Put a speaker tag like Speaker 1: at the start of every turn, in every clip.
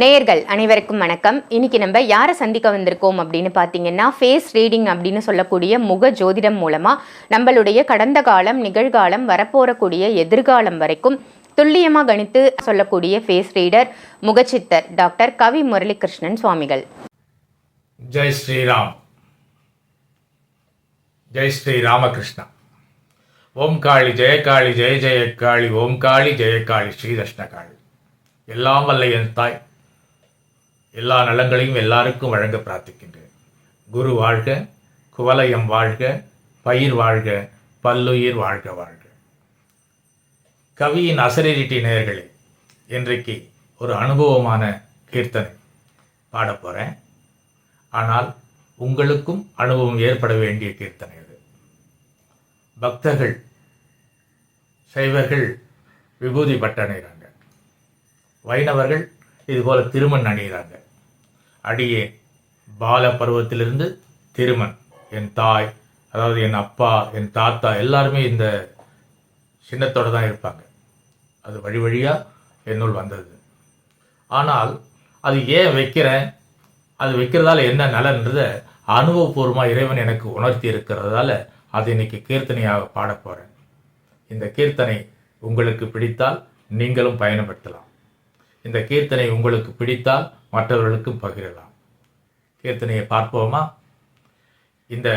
Speaker 1: நேயர்கள் அனைவருக்கும் வணக்கம். இன்னைக்கு நம்ம யாரை சந்திக்க வந்திருக்கோம் அப்படின்னு பார்த்தீங்கன்னா ஃபேஸ் ரீடிங் அப்படின்னு சொல்லக்கூடிய முக ஜோதிடம் மூலமாக நம்மளுடைய கடந்த காலம் நிகழ்காலம் வரப்போறக்கூடிய எதிர்காலம் வரைக்கும் துல்லியமாக கணித்து சொல்லக்கூடிய ஃபேஸ் ரீடர் முகச்சித்தர் டாக்டர் கவி முரளிகிருஷ்ணன் சுவாமிகள்.
Speaker 2: ஜெய் ஸ்ரீராம். ஜெய் ஸ்ரீ ராமகிருஷ்ணா ஓம் காளி ஜெயகாளி ஜெய காளி ஓம் காளி ஜெயகாளி ஸ்ரீ காளி எல்லாம் வல்ல என் தாய். எல்லா நலங்களையும் எல்லாருக்கும் வழங்க பிரார்த்திக்கின்றேன். குரு வாழ்க குவலயம் வாழ்க பயிர் வாழ்க பல்லுயிர் வாழ்க வாழ்க. கவியின் அசரீரிட்டி நேயர்களே இன்றைக்கு ஒரு அனுபவமான கீர்த்தனை பாடப் போகிறேன் ஆனால் உங்களுக்கும் அனுபவம் ஏற்பட வேண்டிய கீர்த்தனை அது. பக்தர்கள் சைவர்கள் விபூதி பட்டு வைணவர்கள் இதுபோல் திருமண் அணிகிறாங்க. அடியே பால பருவத்திலிருந்து திருமண். என் தாய் அதாவது என் அப்பா என் தாத்தா எல்லாருமே இந்த சின்னத்தோடு தான் இருப்பாங்க. அது வழி வழியாக என்னுள் வந்தது. ஆனால் அது ஏன் வைக்கிறேன்? அது வைக்கிறதால என்ன நலன்றத அனுபவபூர்வமாக இறைவன் எனக்கு உணர்த்தி இருக்கிறதால அது இன்னைக்கு கீர்த்தனையாக பாடப்போகிறேன் இந்த கீர்த்தனை உங்களுக்கு பிடித்தால் நீங்களும் பயன்படுத்தலாம். இந்த கீர்த்தனை உங்களுக்கு பிடித்தால் மற்றவர்களுக்கும் பகிரலாம். கீர்த்தனையை பார்ப்போமா? இந்த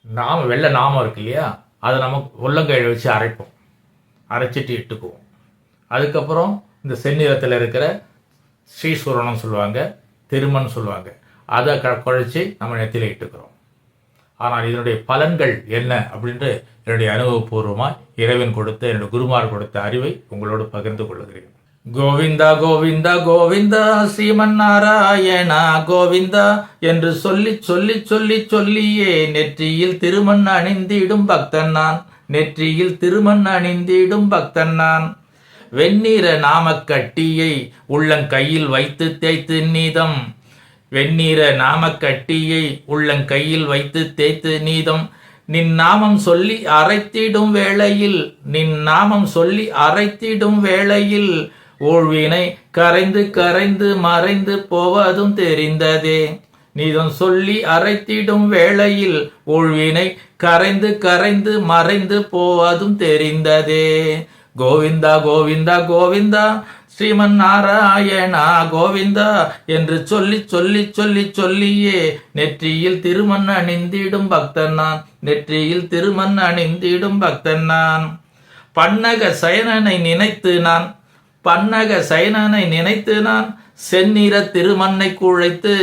Speaker 2: நாம வெள்ளை நாமம் இருக்கு இல்லையா? அதை நம்ம உள்ளங்கையில் வச்சு அரைப்போம். அரைச்சிட்டு இட்டுக்குவோம். அதுக்கப்புறம் இந்த செந்நிறத்தில் இருக்கிற ஸ்ரீசூரணம் சொல்லுவாங்க திருமன் சொல்லுவாங்க. அதை க குழைச்சி நம்ம நெத்தியில் இட்டுக்கிறோம். ஆனால் இதனுடைய பலன்கள் என்ன அப்படின்ட்டு என்னுடைய அனுபவபூர்வமாக இறைவன் கொடுத்த என்னுடைய குருமார் கொடுத்த அறிவை உங்களோடு பகிர்ந்து கொள்கிறேன். கோவிந்தா கோவிந்தா கோவிந்தா ஸ்ரீமன் நாராயணா கோவிந்தா என்று சொல்லி சொல்லி சொல்லி சொல்லியே நெற்றியில் திருமண் அணிந்திடும் பக்தன் நான். நெற்றியில் திருமண் அணிந்திடும் பக்தன் நான். வெண்ணிற நாமக்கட்டியை உள்ளங்கையில் வைத்து தேய்த்து நீதம். வெண்ணிற நாமக்கட்டியை உள்ளங்கையில் வைத்து தேய்த்து நீதம். நின் நாமம் சொல்லி அரைத்திடும் வேளையில் நின் நாமம் சொல்லி அரைத்திடும் வேளையில் ஊழ்வினை கரைந்து கரைந்து மறைந்து போவதும் தெரிந்ததே. நீதம் சொல்லி அரைத்திடும் வேளையில் ஊழ்வினை கரைந்து கரைந்து மறைந்து போவதும் தெரிந்ததே. கோவிந்தா கோவிந்தா கோவிந்தா ஸ்ரீமன் நாராயணா கோவிந்தா என்று சொல்லி சொல்லி சொல்லி சொல்லியே நெற்றியில் திருமண் அணிந்திடும் பக்தன் நான் நெற்றியில் திருமண் அணிந்திடும் பக்தன் நான். பன்னக சயனனை நினைத்து நான் பன்னக சயனனை நினைத்து நான் செந்நிற திருமண்ணை குழைத்து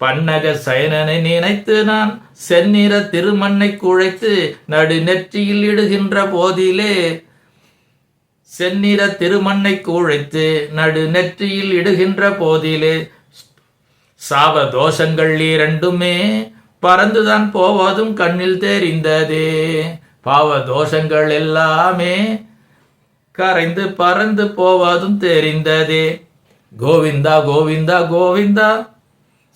Speaker 2: பன்னக சயனனை நினைத்து நான் செந்நிற திருமண்ணை குழைத்து நடு நெற்றியில் இடுகின்ற போதிலே செந்நிற திருமண்ணை குழைத்து நடு நெற்றியில் இடுகின்ற போதிலே சாப தோஷங்கள் இரண்டுமே பறந்துதான் போவதும் கண்ணில் தெரிந்ததே. பாவ தோஷங்கள் எல்லாமே கரைந்து பறந்து போவதும் தெரிந்ததே. கோவிந்தா கோவிந்தா கோவிந்தா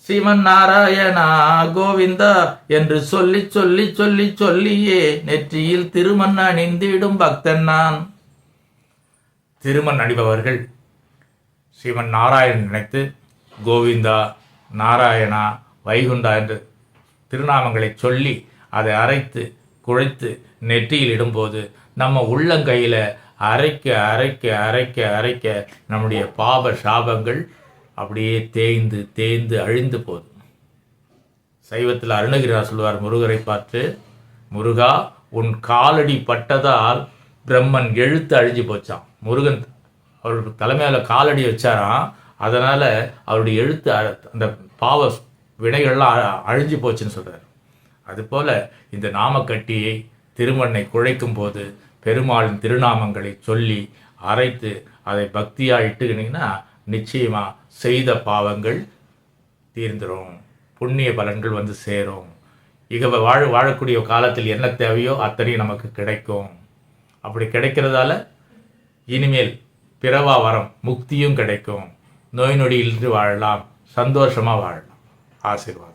Speaker 2: சிவன் நாராயணா கோவிந்தா என்று சொல்லி சொல்லி சொல்லி சொல்லியே நெற்றியில் திருமண் அணிந்திடும் பக்தன் நான். திருமண் அணிபவர்கள் சிவன் நாராயணன் நினைத்து கோவிந்தா நாராயணா வைகுண்டா என்று திருநாமங்களை சொல்லி அதை அரைத்து குழைத்து நெற்றியில் இடும்போது நம்ம உள்ளங்கையில் அரைக்க அரைக்க அரைக்க அரைக்க நம்முடைய பாப சாபங்கள் அப்படியே தேய்ந்து தேய்ந்து அழிந்து போகுது. சைவத்தில் அருணகிரா சொல்வார் முருகரை பார்த்து முருகா உன் காலடி பட்டதால் பிரம்மன் எழுத்து அழிஞ்சு போச்சான் முருகன் அவர் தலைமையில் காலடி வச்சாராம். அதனால் அவருடைய எழுத்து அ- அந்த பாவ வினைகள்லாம் அழிஞ்சு போச்சுன்னு சொல்கிறார் அதுபோல் இந்த நாமக்கட்டியை திருமண்ணை குழைக்கும் போது பெருமாளின் திருநாமங்களை சொல்லி அரைத்து அதை பக்தியாக இட்டுக்கினீங்கன்னா நிச்சயமாக செய்த பாவங்கள் தீர்ந்துடும் புண்ணிய பலன்கள் வந்து சேரும். இக வாழ வாழக்கூடிய காலத்தில் என்ன தேவையோ அத்தனையும் நமக்கு கிடைக்கும். அப்படி கிடைக்கிறதால இனிமேல் பிறவா வரம் முக்தியும் கிடைக்கும். நோய் நொடியிலிருந்து வாழலாம். சந்தோஷமாக வாழலாம். ஆசீர்வாதம்.